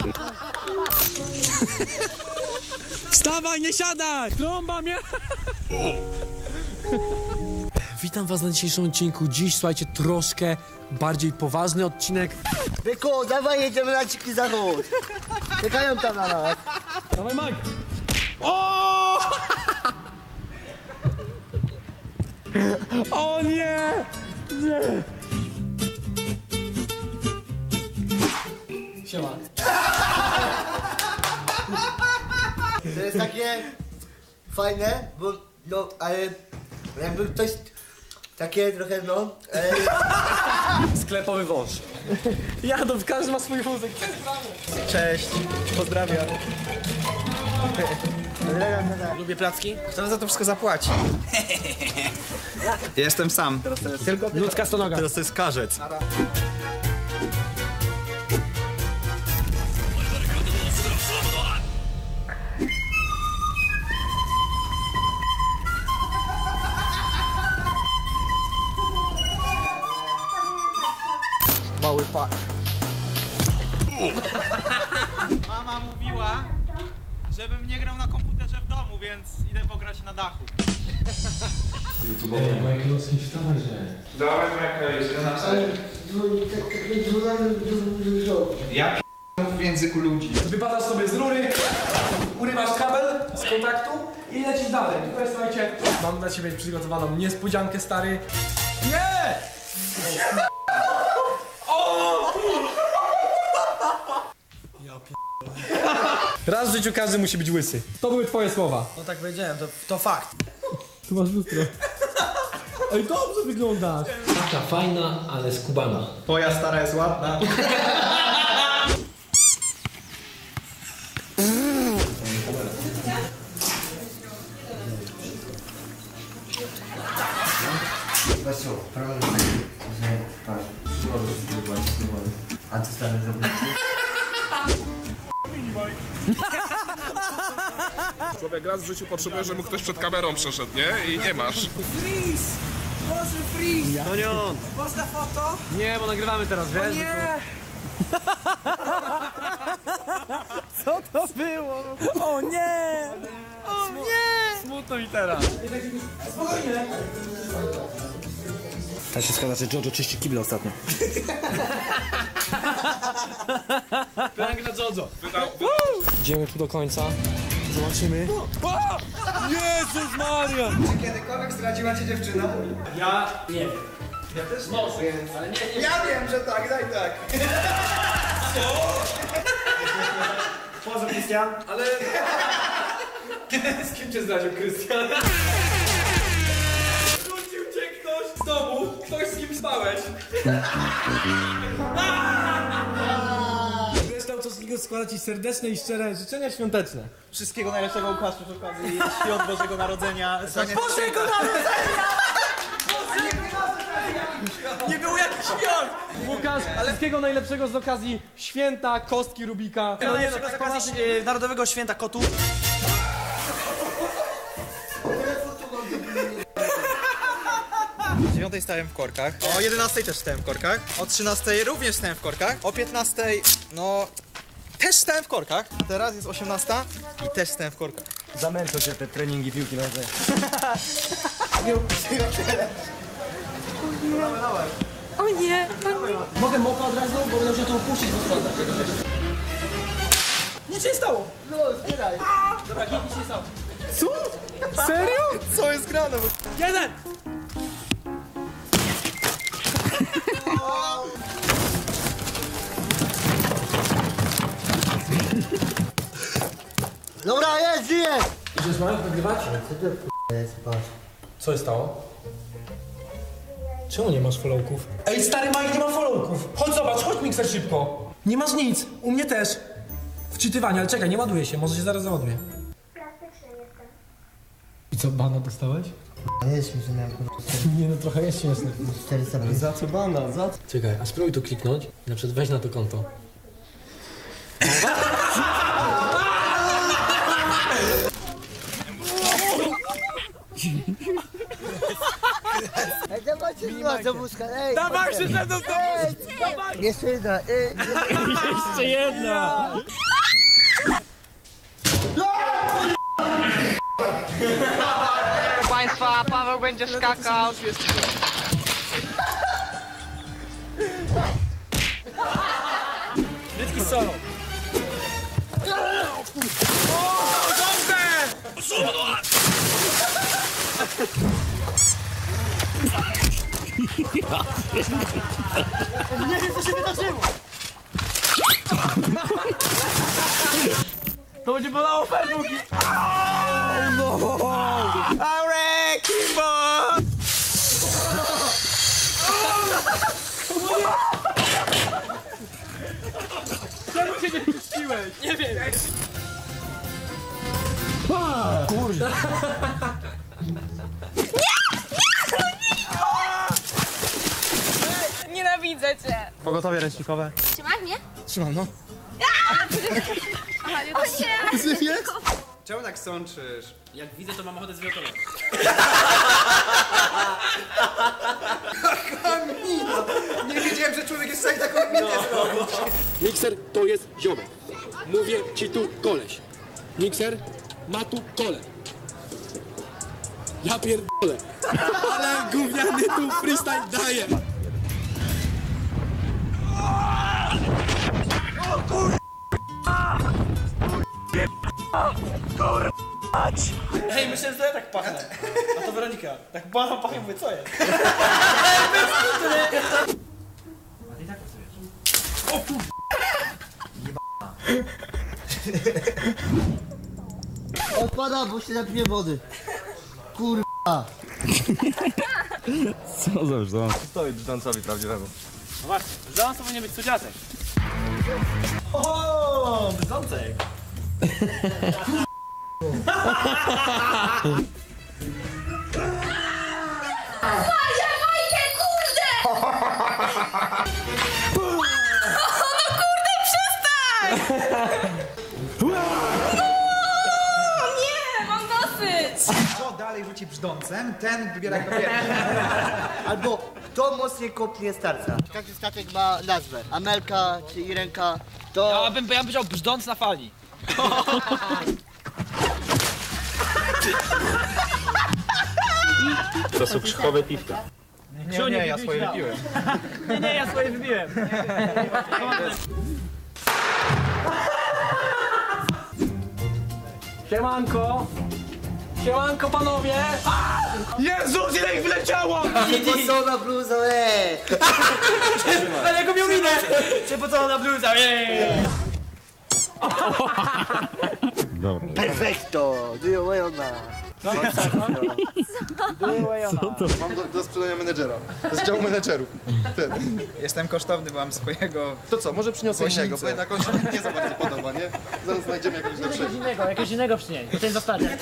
Wstawaj, nie siadaj! Trąba mnie! Witam was na dzisiejszym odcinku. Dziś, słuchajcie, troszkę bardziej poważny odcinek. Byku, dawaj jedziemy na dziki zachód. Czekają tam na nas. Dawaj, Mike! O! O nie! Nie! Siema. To jest takie fajne, bo no, ale jakby ktoś takie trochę no, ale Sklepowy wąż. Jadą, każdy ma swój wózek. Cześć, pozdrawiam. Lubię placki. Kto za to wszystko zapłaci? Jestem sam. Tylko ty. Ludzka stonoga. Teraz to jest karzec. Mały pak. Mama mówiła, żebym nie grał na komputerze w domu, więc idę pograć na dachu. Dawaj Michael, że na Ja p***am w języku ludzi. Wypadasz sobie z rury, urywasz kabel z kontaktu i lecisz dalej. Tutaj słuchajcie, mam dla ciebie przygotowaną niespodziankę, stary. Nie! Raz w życiu każdy musi być łysy. To były twoje słowa. No tak powiedziałem, to, to fakt. Tu masz lustro. Ej, dobrze wyglądasz. Taka fajna, ale skubana. Twoja stara jest ładna. Basiu, problem jest taki, że patrz, Człowiek raz w życiu potrzebuje, żeby mu ktoś przed kamerą przeszedł, nie? I nie masz. Nie, bo nagrywamy teraz, wiesz? Nie! Co to było? O nie! O nie! Smutno mi teraz. Tak się składa, że Jojo czyści kible ostatnio. Idziemy tu do końca. Zobaczymy. O! Jezus Maria! Kiedykolwiek zdradziła cię dziewczyna? Ja nie. Ja wiem, że tak, daj tak. Pozdro, Krystian. Z kim cię zdradził Krystian? Wrócił cię ktoś z domu, ktoś z kim spałeś. Niego składa ci serdeczne i szczere życzenia świąteczne. Wszystkiego najlepszego Łukaszu przy okazji świąt Bożego Narodzenia. Bożego Narodzenia! Nie było jakichś świąt! Łukasz, ale wszystkiego najlepszego z okazji święta, kostki Rubika. No z okazji e, Narodowego Święta Kotów. O 9 stałem w korkach, o 11 też stałem w korkach, o 13 również stałem w korkach, o 15 no też stałem w korkach, teraz jest 18 i też stałem w korkach. Zamęczą cię te treningi piłki nożnej. O nie, Mogę mopa od razu, bo będę musiał to opuścić, bo spada. Nic się nie stało! No, zbieraj. Dobra, nic się nie stało. Co? Serio? Co jest grane? Jeden! Dobra, jest, żyje! Idziesz Marek nagrywać? Co to k***a jest, patrz. Co się stało? Czemu nie masz followków? Ej, stary Mike nie ma followków! Chodź zobacz, chodź mikser szybko! Nie masz nic, u mnie też. Wczytywanie, ale czekaj, nie ładuje się, może się zaraz załaduje. I co, bana dostałeś? Nie jest mi, że miałem kurwa Nie no, trochę jest śmieszne. 405. Za co bana, za co? Czekaj, a spróbuj tu kliknąć, na przykład weź na to konto. Ej, dawajcie, do wózka, ej! Dawaj się ze mną to! Jeszcze jedna, ej! Jeszcze jedna! Państwa, Paweł będzie skakał. Brytki solą. To będzie bolało fermuki! Arek, Kimbo! Czemu się nie puściłeś? Nie wiem. Nienawidzę cię. Pogotowie ręcznikowe. Trzymasz mnie? Trzymam, no. Aha, nie o nie. Czemu tak sączysz? Jak widzę, to mam ochotę zwiotować. Nie wiedziałem, że człowiek jest w stanie taką minę zrobić. Mikser to jest ziomek. Mówię ci tu koleś. Mikser ma tu kole. Ja pierdolę. Ale gówniany tu freestyle daje. Hej, myślę, że ja tak pachnę. A to Weronika. Tak pachnę, pachnę, mówię, co jest? Odpada, bo się napije wody. Kurwa. No właśnie, żon to powinien być cudziatek. O, brzdącek. Nie, mam dosyć. Kto dalej rzuci brzdącem, ten wybiera jako pierwszy. Albo kto mocniej kopnie starca. Każdy statek ma nazwę. Amelka czy Irenka. To... Ja bym, ja bym powiedział brzdąc na fali. To są krzykowe piwka. Nie, nie, ja swoje wypiłem. Nie, nie, ja swoje wybiłem. Siemanko! Siemanko panowie! Jezus, ile ich wleciało! Wypocona bluza, ej! Ale jaką miał minę! Przepocona bluza, jej! Perfekto! Wyjąłona! Mam do, do sprzedania menedżera. Z działu menedżerów. Ten. Jestem kosztowny, mam swojego... To co, może przyniosę innego, bo jednak on się nie za bardzo podoba, nie? Zaraz znajdziemy jakiegoś lepszego. innego, jakiegoś innego przynieść, bo ten zostanie.